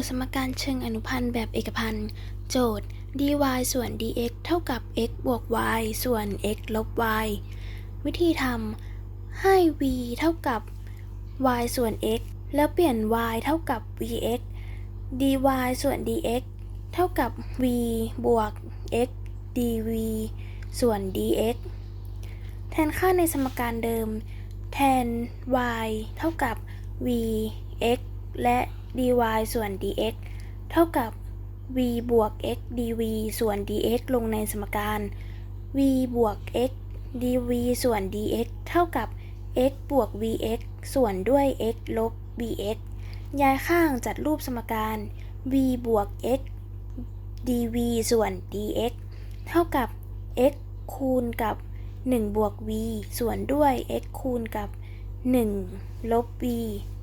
ทย์สมการเชิงอนุพันธ์แบบเอกพันธ์โจทย์ dy ส่วน dx เท่ากับ x บวก y ส่วน x ลบ y วิธีทำให้ v เท่ากับ y ส่วน x แล้วเปลี่ยน y เท่ากับ vx dy ส่วน dx เท่ากับ v บวก x dv ส่วน dx แทนค่าในสมการเดิม แทน y เท่ากับ v x และ dy ส่วน dx เท่ากับ v บวก x dv ส่วน dx ลงในสมการ v บวก x dv ส่วน dx เท่ากับ x บวก vx ส่วนด้วย x ลบ vx ย้ายข้างจัดรูปสมการ v บวก x dv ส่วน dx เท่ากับ x คูณกับ 1 บวก v ส่วนด้วย x คูณกับ 1 ลบ v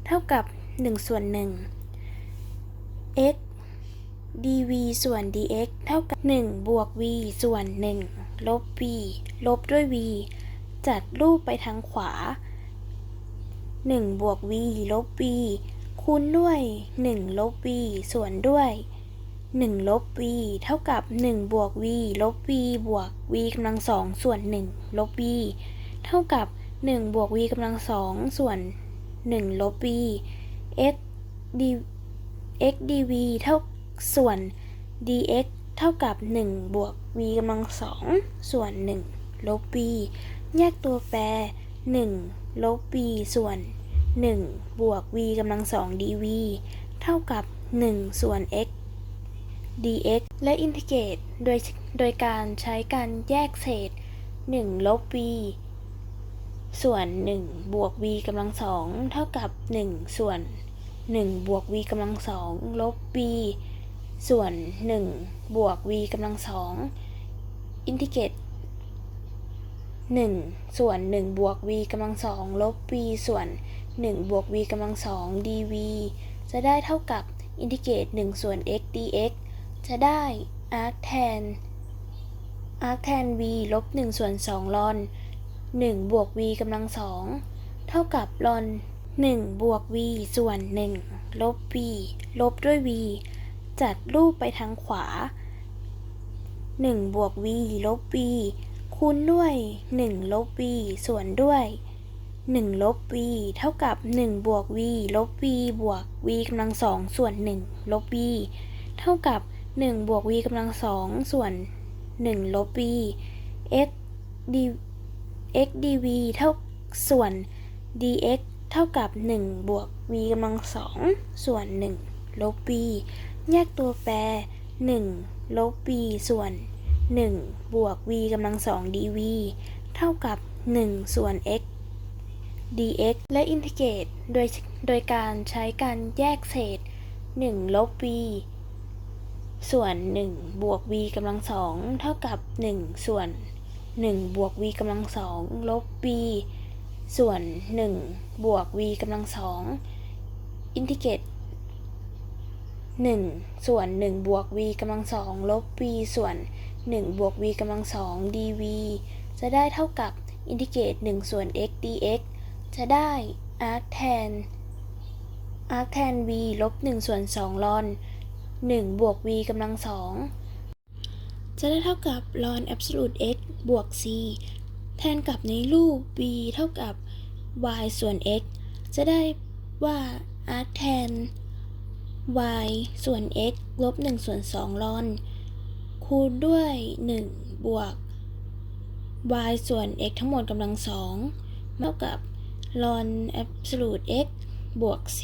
เท่ากับ 1 ส่วน 1 x dv ส่วน dx เท่ากับ 1 บวก v ส่วน 1 ลบ v ลบด้วย v จัดรูปไปทางขวา 1 บวก v ลบ v คูณด้วย 1 ลบ v ส่วนด้วย 1 ลบ v เท่ากับ 1 บวก v ลบ v บวก v กำลังสองส่วน 1 ลบ v เท่ากับ 1 บวก v กำลังสองส่วน 1 ลบ v x d x dv เท่าส่วน dx เท่ากับ 1 บวก v กำลังสองส่วน 1 ลบ v แยกตัวแปร 1 ลบ v ส่วน 1 บวก v กำลังสอง dv เท่ากับ 1 ส่วน x dx และอินทิเกรตโดยโดยการใช้การแยกเศษ 1 ลบ v ส่วน 1 บวก v กำลังสองเท่ากับ 1 ส่วน 1บวก v กำลังสองลบ v ส่วน 1 บวก v กำลังสองอินทิเกรต1ส่วน 1 บวก v กำลังสองลบ v ส่วน 1 บวก v กำลังสอง dv จะได้เท่ากับอินทิเกรต1ส่วน x dx จะได้ arc tan arc tan v ลบ1ส่วน2ลอน 1 บวก v กำลังสองเท่ากับลอน 1บวก v ส่วน 1 ลบ v ลบด้วย v จัดรูปไปทางขวา 1 บวก v ลบ v คูณด้วย 1 ลบ v ส่วนด้วย 1 ลบ v เท่ากับ 1 บวก v ลบ v บวก v กำลังสองส่วน 1 ลบ v เท่ากับ 1 บวก v กำลังสองส่วน 1 ลบ v x d x dv เท่าส่วน dx เท่ากับ 1 บวก v กำลังสองส่วน 1 ลบ v แยกตัวแปร 1 ลบ v ส่วน 1 บวก v กำลังสอง dv เท่ากับ 1 ส่วน x dx และอินทิเกรตโดยโดยการใช้การแยกเศษ 1 ลบ v ส่วน 1 บวก v กำลังสองเท่ากับ 1 ส่วน 1 บวก v กำลังสองลบ v ส่วน 1 บวก v กำลังสองอินทิเกรต1ส่วน 1 บวก v กำลังสองลบ v ส่วน 1 บวก v กำลังสอง dv จะได้เท่ากับอินทิเกรต1ส่วน x dx จะได้ arc tan arc tan v ลบ1ส่วน2ลอน 1 บวก v กำลังสองจะได้เท่ากับลอน absolute x บวก c แทนกับในรูป v เท่ากับ y ส่วน x จะได้ว่า arc tan y ส่วน x ลบ1ส่วน2ลอน คูณด้วย 1 บวก y ส่วน x ทั้งหมดกำลังสองเท่ากับลอน absolute x บวก c